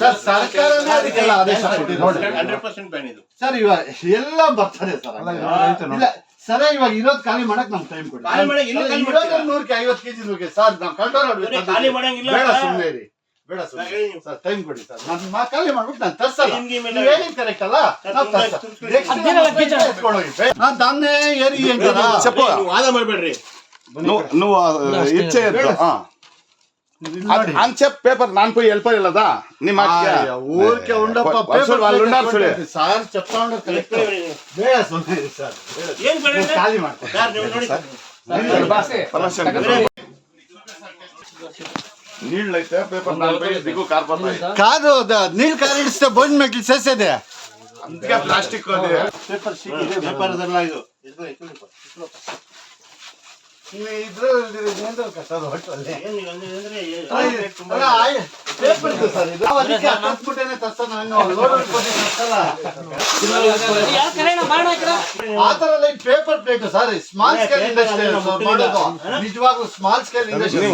Sir ಸರ್ಕಾರನೇ ಅದಕ್ಕೆಲ್ಲ ಆದೇಶ ಕೊಟ್ಟಿದೆ ನೋಡಿ ಹಂಡ್ರೆಡ್ ಪರ್ಸೆಂಟ್ ಬ್ಯಾನ್ ಇದು ಸರ್ ಇವಾಗ ಎಲ್ಲ ಬರ್ತದೆ ಸರ್ ಇಲ್ಲ ಸರ್ ಇವಾಗ ಇರೋದ್ ಖಾಲಿ ಮಾಡಕ್ ನಮ್ ಟೈಮ್ ಕೊಡಿ ಖಾಲಿ ಮಾಡಕ್ ಇಲ್ಲ, ಖಾಲಿ ಇರೋದ್ ಮಾಡ್ತೀರಾ? ನೂರಕ್ಕೆ ಐವತ್ತು ಕೆಜಿ ನೂರಕ್ಕೆ ಸರ್ ನಾವು ಕಂಟ್ರೋಲ್ ಬರೀ ಖಾಲಿ ಮಾಡಂಗಿಲ್ಲ ಬೇಡ ಅಲ್ಲ? ಸುಮ್ಮನೆ ಇರಿ ಬೇಡ ನಾ ಸುಮ್ಮನೆ ಹೇಳಿ ನೀವು. ಸರ್ ಟೈಮ್ ಕೊಡಿ ಸರ್ ನಾನು ಮಾ ಖಾಲಿ ಮಾಡ್ಬಿಟ್ಟು ನಾನು ತರ್ಸಲ್ಲ Time game ಎಲ್ಲ ನೀವು ಹೇಳಿದ್ ಕರೆಕ್ಟ್ ಅಲ್ಲ ಸರ್, ನಾವು ತುಂಬಾ ತರ್ಸ ತುರ್ತು Next ಅದೇನಲ್ಲ time ಕಿಚನ್. ಎತ್ಕೊಂಡು ಹೋಗಿ ಬೇ- ನಾ ದಾನ್ನೇ ಏರಿ ಅಂತಾರ చెప్పు ನೀವು ವಾದ ಮಾಡ್ಬೇಡ್ರಿ నువ్వు నువ్వు ఇచ్చేయద్దు ಅಂಚೆ ಪೇಪರ್ ನಾನು ಪೋಯಿ ಎಲ್ಪರ್ ಇಲ್ಲದ ఊరికే ఉండప్ప వాళ్ళు ఉన్నారు చూడే. సార్ చెప్తా ఉండరు కాదు నీళ్ళు కారిడిస్తే భోజనం మెట్లు చేసేదే? అందుకే ప్లాస్టిక్ పేపర్ పేపర్ ಅದೆಲ್ಲ ಇಸ್ಕೊ, ಇಸ್ಕೊ. ಏನ್ ನೀವು ಅಂದ್ರೆ ಅಂದ್ರೆ ಏ- paper plate sir small scale industry ಮಾಡೋದು. ನಿಜವಾಗ್ಲೂ ಸ್ಮಾಲ್ ಸ್ಕೇಲ್ ಇಂಡಸ್ಟ್ರಿ.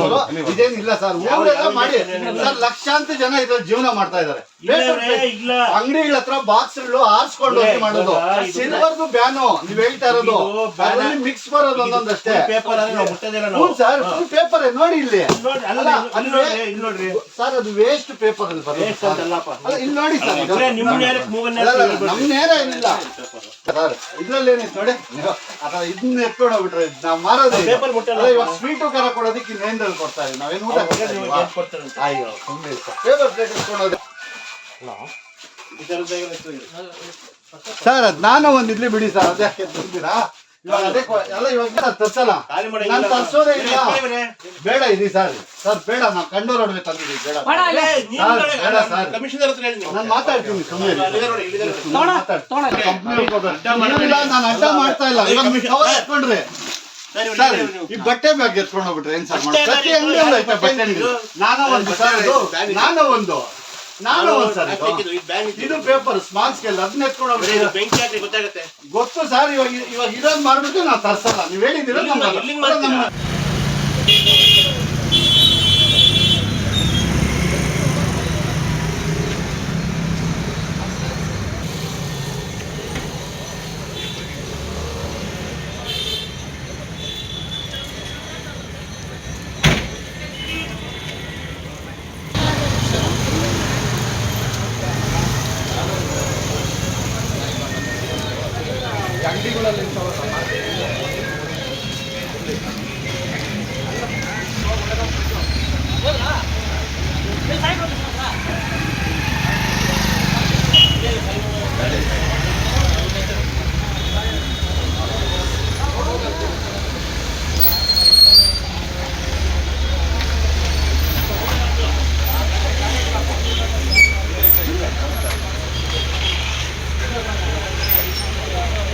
ಇದೇನಿಲ್ಲ ಸರ್. ಊರೆಲ್ಲ ಮಾಡಿ ಸರ್ ಲಕ್ಷಾಂತರ ಜನ ಇದ್ರಲ್ಲಿ ಜೀವನ ಮಾಡ್ತಾ ಇದಾರೆ ಅಂಗಡಿಗಳ ಹತ್ರ ಬಾಕ್ಸ್ ಆರಿಸ್ಕೊಂಡು ಹೋಗಿ ಮಾಡೋದು. ಸಿಲ್ವರ್ದು ಬ್ಯಾನು ನೀವ್ ಹೇಳ್ತಾ ಇರೋದು. ಅದರಲ್ಲಿ ಮಿಕ್ಸ್ ಬರೋದು ಒಂದೊಂದಷ್ಟೇ. ಸರ್ ಫುಲ್ ಪೇಪರ್ ನೋಡಿ ಇಲ್ಲಿ. ಸರ್ ಅದು ವೇಸ್ಟ್ ಪೇಪರ್ ಅಲ್ಲಿ ಅಂತಲ್ಲಪ್ಪ. ಇಲ್ಲಿ ನೋಡಿ ಸರ್ ಇದು. ಬರೇ ನಿಮ್ಮ ನೇರಕ್ಕೆ ಮೂಗನ್ನ ಅಲ್ಲ, ಅಲ್ಲ, ಹೇಳ್ಬಿಡ್ರಿ. ನಮ್ ನೇರ ಏನಿಲ್ಲ. ಸರ್ ಇದ್ರಲ್ಲಿ ಏನೈತೆ ನೋಡಿ. ನೀವು ಅಥವಾ ಇದನ್ನ ಎತ್ಕೊಂಡು ಹೋಗ್ಬಿಟ್ರೆ ನಾವು ಮಾರೋದೇ ಇಲ್ಲ. ಪೇಪರ್ ಮುಟ್ಟಲ್ಲ. ಅಲ್ಲ, ಇವಾಗ ಸ್ವೀಟು ಕರ ಕೊಡೋದಕ್ಕೆ ಇನ್ನೇನ್ರಲ್ಲಿ ಕೊಡ್ತಾ ಇದ್ದೀವಿ. ನಾವೇನು ಊಟ ಕೊಡ್ತಾ ನೀವು ಇದೀವಾ? ಏನ್ ಕೊಡ್ತಾರಂತೆ? ಅಯ್ಯೋ ಸುಮ್ಮನೆ ಪೇಪರ್ ಪ್ಲೇಟ್ ಹೋದ್ರೆ ಈ ಇರ್ತದೆ. ಸರ್ ಅದ್ ನಾನು ಒಂದು ಇಡ್ಲಿ ಬಿಡಿ ಸರ್. ಅದ್ಯಾಕೆ ತಂದಿರಾ ಇವಾಗ ಅದೇ ಕೊ- ಎಲ್ಲ ಇವಾಗ ತರ್ಸಲ್ಲ? ಖಾಲಿ ನಾನು ಮಾಡಂಗಿಲ್ಲ ತರ್ಸೋದೇ ಇಲ್ಲ. ಬೇಡ ಇರಿ ಸರ್. ಸರ್ ಬೇಡ ನಾವು ಕಂಡೋರ್ ಒಡವೆ ತಂದಿದ್ದೀವಿ ಬೇಡ. ಕಮಿಷನರ್ ಹತ್ರ ಹೇಳಿ ನೀವು. ನಾನು ಮಾತಾಡ್ತೀನಿ ಸುಮ್ಮನೆ ನೋಡಿ, ಇಲ್ಲಿದೆ ನಾನು ಅಡ್ಡ ಮಾಡ್ತಾ ಇಲ್ಲ. ಇವಾಗ ನೀವು ಕವರ್ ಎತ್ಕೊಂಡ್ರಿ ಸರ್, ಇವ್ರು ಸರ್ ಹೇಳಿ ಈ ಬಟ್ಟೆ ಬ್ಯಾಗ್ ಎತ್ಕೊಂಡು ಹೋಗ್ಬಿಟ್ರೆ ಏನ್ ಸರ್ ಬಟ್ಟೆ ಪ್ರತಿ ಐತೆ ಬಟ್ಟೆ ಅಂಗಡಿ. ಇದು. ನಾನು ಒಂದು ಸರ್ ಇದು ನಾನು ಒಂದು ನಾನು ಇದು. ಪೇಪರ್ ಸ್ಮಾಲ್ ಸ್ಕೇಲ್ ಅದನ್ನ ಎತ್ಕೊಂಡು ಬೆಂಕಿ ಹಾಕಿ ಗೊತ್ತಾಗುತ್ತೆ. ಗೊತ್ತು ಸರ್ ಇವಾಗ ಇವಾಗ ಇರೋದ್ ಮಾಡ್ಬಿಟ್ಟು ನಾವು ತರ್ಸಲ್ಲ. ನೀವ್ ಹೇಳಿದಿರ ಇಲ್ಲಿಂದ- ಇಲ್ಲಿಂದ ಮಾಡ್ತೀರಾ?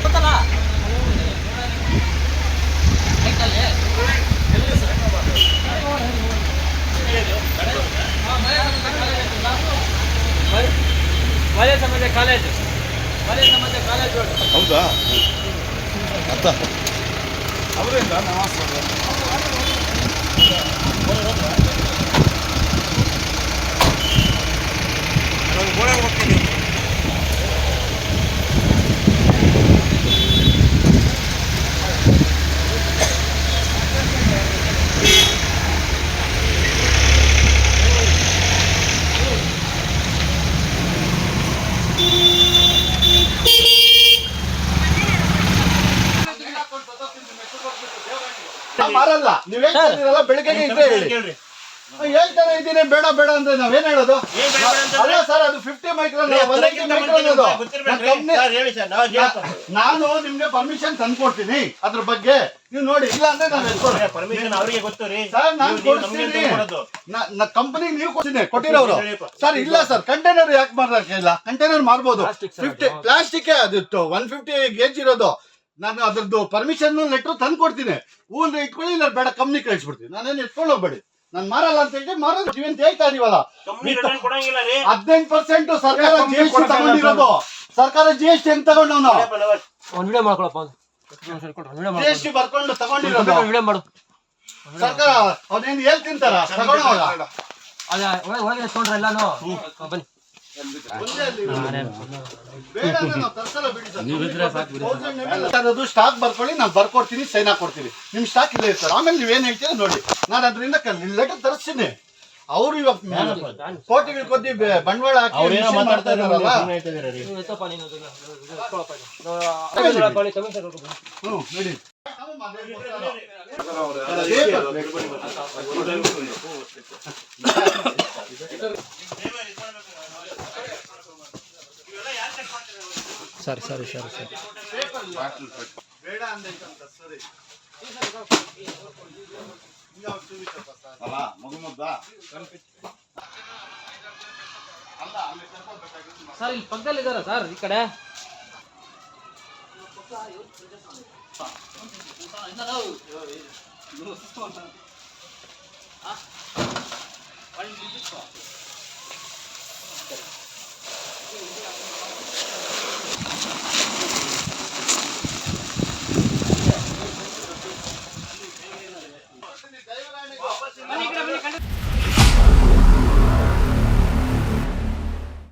ಗೊತ್ತಲ್ಲ ಸಮಾಜ ಕಾಲೇಜು. ವಲಯ ಸಮಾಜ ಕಾಲೇಜು ಹೌದಾ? ಅತ್ತ ಅವರಿಂದ ನಮಸ್ತೆ ನಾನು ಗೋಡಾಗ ಹೋಗ್ತೀನಿ ನಾವ್ ಮಾರಲ್ಲ. ನೀವ್ ಹೇಳ್ತಿದ್ದೀರಲ್ಲ ಬೆಳಗ್ಗೆ ಇದ್ರೆ ಹೇಳಿ. ಹೇಳ್ತಾನೆ ಇದ್ದೀನಿ ಬೇಡ ಬೇಡ ಅಂದ್ರೆ ನಾವೇನ್ ಹೇಳೋದು? ಅಲ್ಲ ಸರ್ ಅದು ಫಿಫ್ಟಿ ಮೈಕ್ರೋನ್ ನಾನು ನಿಮ್ಗೆ ಪರ್ಮಿಷನ್ ತಂದ್ಕೊಡ್ತೀನಿ ಅದ್ರ ಬಗ್ಗೆ. ನೀವು ನೋಡಿ ಇಲ್ಲ ಅಂದ್ರೆ ನಾನು ಪರ್ಮಿಷನ್ ಅವರಿಗೆ ಗೊತ್ತು ರೀ. ಸರ್ ನಾನು ಕೊಡ್ತೀನಿ. ಕಂಪನಿಗೆ ನೀವು ಕೊಡ್ತೀನಿ ಕೊಟ್ಟಿರೋರು. ಸರ್ ಇಲ್ಲ ಸರ್ ಕಂಟೈನರ್ ಯಾಕೆ ಮಾರಕ್ಕೆ ಇಲ್ಲ ಕಂಟೈನರ್ ಮಾರ್ಬೋದು. ಫಿಫ್ಟಿ ಪ್ಲಾಸ್ಟಿಕ್ ಅದು. ಒನ್ ಫಿಫ್ಟಿ ಗೇಜ್ ಇರೋದು. ನಾನು ಅದ್ರದ್ದು ಪರ್ಮಿಷನ್ ಲೆಟರ್ ತಂದು ಕೊಡ್ತೀನಿ. ಹೂನ್ ಇಟ್ಕೊಳ್ಳಿ ಇಲ್ಲ ಬೇಡ ಕಂಪ್ನಿ ಕಳಿಸ್ಬಿಡ್ತೀನಿ. ನಾನೇನು ಇಟ್ಕೊಂಡು ಹೋಗ್ಬೇಡಿ. ನಾನು ಮಾರಲ್ಲ ಅಂತ ಹೇಳಿ ಮಾರೋ ಜೀವಂತ ಹೇಳ್ತಾ ಇದೀವಲ್ಲ. ಹದಿನೆಂಟು ಪರ್ಸೆಂಟ್ ಸರ್ಕಾರ ಜಿ ಎಸ್ ಟಿ ತಗೊಂಡಿರೋದು. ಸರ್ಕಾರ ಜಿ ಎಸ್ ಟಿ ಹೆಂಗ್ ತಗೊಂಡು ಒಂದು ವಿಡಿಯೋ ಮಾಡ್ಕೊಳಪ್ಪ ಜಿ ಎಸ್ ಟಿ ಬರ್ಕೊಂಡು ತಗೊಂಡಿರೋದು. ವಿಡಿಯೋ ಮಾಡು. ಸರ್ಕಾರ ಅವ್ನೇನ್ ಹೇಳ್ತಿಂತಾರ ತಗೊಂಡವಾಗ ಅದ ಒಳಗೆ ಒಳಗೆ ಎಲ್ಲಾನು. ಬನ್ನಿ. ಒಂದೇ ಅಲ್ಲಿ ಬೇಡ ಅಂದ್ರೆ ನಾವು ತರ್ಸಲ್ಲ ಬಿಡಿ ಸರ್. ಅದು ಸ್ಟಾಕ್ ಬರ್ಕೊಳ್ಳಿ ನಾನು ಬರ್ಕೊಡ್ತೀನಿ ಸೈನ್ ಹಾಕೊಡ್ತೀನಿ ನಿಮ್ ಸ್ಟಾಕ್ ಇಲ್ಲೇ ಸರ್ ಆಮೇಲೆ ನೀವೇನ್ ಹೇಳ್ತೀರಾ ನೋಡಿ. ನಾನು ಅದರಿಂದ ಲೆಟರ್ ತರಿಸ್ತೀನಿ. ಅವ್ರು ಇವಾಗ ಕೋಟಿಗಳ ಕೊದ್ದಿ ಬೆ- ಬಂಡವಾಳ ಹಾಕಿ ಮಾತಾಡ್ತಾ ಇದಾರಲ್ಲ ಇದಾರಲ್ಲ ಇದಾರೆ ರೀ ನೀವು ಎತ್ತಪ್ಪ ನೀನು ಅದನ್ನ. ಎತ್ಕೊಳಪ್ಪ ಇದು. ನಾವು ಆಮೇಲೆ ಬನ್ನಿ, ಕಮಿಷನ್ ಕೊಡ್ಬೇಕು ಬನ್ನಿ. ಹ್ಞೂ ನಡಿ ಸರಿ ಸರಿ ಸರಿ ಸರಿ. ಸರಿ ಇಲ್ಲಿ ಪಕ್ಕದಲ್ಲಿ ಇದಾರ ಸರ್ ಈ ಕಡೆ.